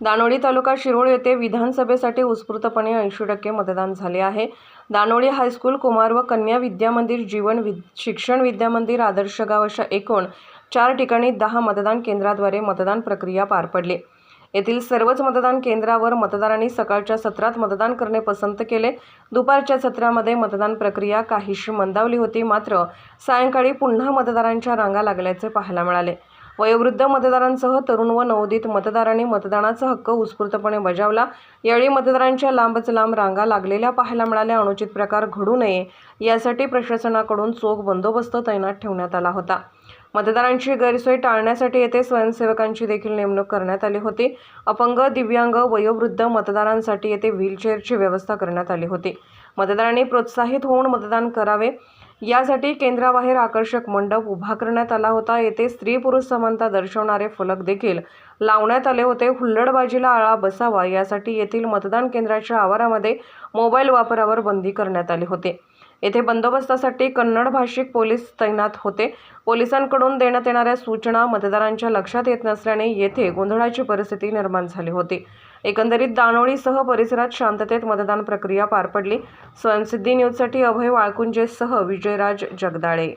दानोळी तालुका शिरोळ येथे विधानसभेसाठी उत्स्फूर्तपणे ऐंशी टक्के मतदान झाले आहे. दानोळी हायस्कूल कुमार व कन्या विद्या मंदिर जीवन विद शिक्षण विद्या मंदिर आदर्श गाव अशा एकूण चार ठिकाणी दहा मतदान केंद्राद्वारे मतदान प्रक्रिया पार पडली. येथील सर्वच मतदान केंद्रावर मतदारांनी सकाळच्या सत्रात मतदान करणे पसंत केले. दुपारच्या सत्रामध्ये मतदान प्रक्रिया काहीशी मंदावली होती मात्र सायंकाळी पुन्हा मतदारांच्या रांगा लागल्याचे पाहायला मिळाले. वयोवृद्ध मतदारांसह तरुण व नवोदित मतदारांनी मतदानाचा हक्क उत्स्फूर्तपणे बजावला. यावेळी मतदारांच्या लांबच लांब रांगा लागलेल्या पाहायला मिळाल्या. अनुचित प्रकार घडू नये यासाठी प्रशासनाकडून चोख बंदोबस्त तैनात ठेवण्यात आला होता. मतदारांची गैरसोय टाळण्यासाठी येथे स्वयंसेवकांची देखील नेमणूक करण्यात आली होती. अपंग दिव्यांग वयोवृद्ध मतदारांसाठी येथे व्हीलचेअरची व्यवस्था करण्यात आली होती. मतदारांनी प्रोत्साहित होऊन मतदान करावे. यासाठी केंद्राबाहेर आकर्षक मंडप उभा करण्यात आला होता. येथे स्त्री पुरुष समानता दर्शवणारे फलक देखील लावण्यात आले होते. हुल्लडबाजीला आळा बसावा यासाठी येथील मतदान केंद्राच्या आवारामध्ये मोबाईल वापरावर बंदी करण्यात आली होती. येथे बंदोबस्तासाठी कन्नड भाषिक पोलीस तैनात होते. पोलिसांकडून देण्यात येणाऱ्या सूचना मतदारांच्या लक्षात येत नसल्याने येथे गोंधळाची परिस्थिती निर्माण झाली होती. एकंदरीत दानोळीसह परिसरात शांततेत मतदान प्रक्रिया पार पडली. स्वयंसिद्धी न्यूजसाठी अभय वाळकुंजेसह विजयराज जगदाळे.